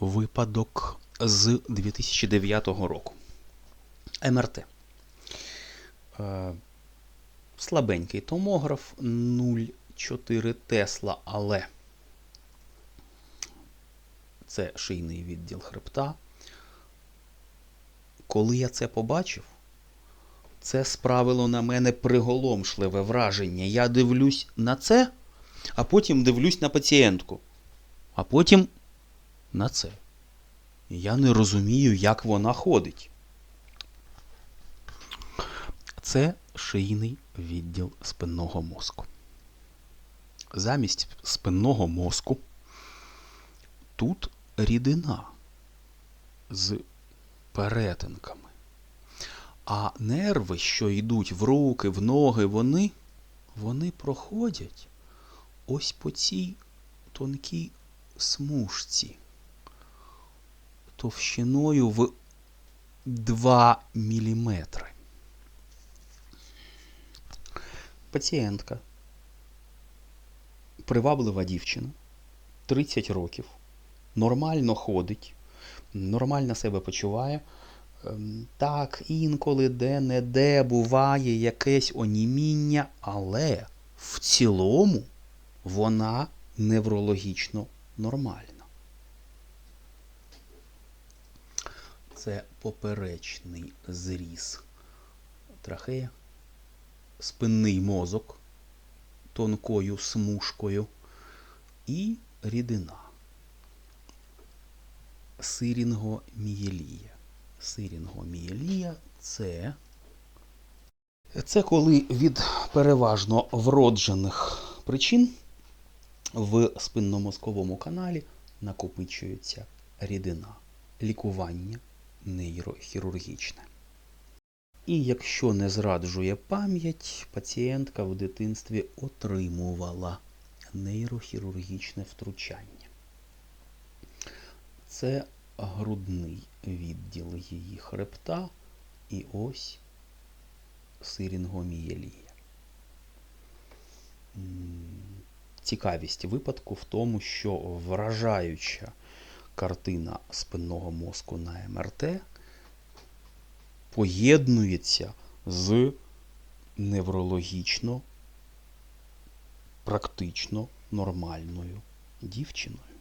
випадок з 2009 року. МРТ. Е, Слабенький томограф 0,4 Тесла, але це шийний відділ хребта. Коли я це побачив, це справило на мене приголомшливе враження. Я дивлюсь на це, а потім дивлюсь на пацієнтку, а потім на це. Я не розумію, як вона ходить. Це шийний відділ спинного мозку. Замість спинного мозку тут рідина з перетинками. А нерви, що йдуть в руки, в ноги, вони, вони проходять ось по цій тонкій смужці товщиною в 2 міліметри. Пацієнтка. Приваблива дівчина. 30 років. Нормально ходить, нормально себе почуває. Ем, Так, інколи де-не-де буває якесь оніміння, але в цілому вона неврологічно нормальна. Це поперечний зріз трахея, спинний мозок тонкою смужкою і рідина. Сирінгомієлія. Сирінгомієлія це, це коли від переважно вроджених причин в спинномозковому каналі накопичується рідина. Лікування нейрохірургічне. І якщо не зраджує пам'ять, пацієнтка в дитинстві отримувала нейрохірургічне втручання. Це грудний відділ її хребта і ось сирінгомієлія. Цікавість випадку в тому, що вражаюча картина спинного мозку на МРТ поєднується з неврологічно, практично нормальною дівчиною.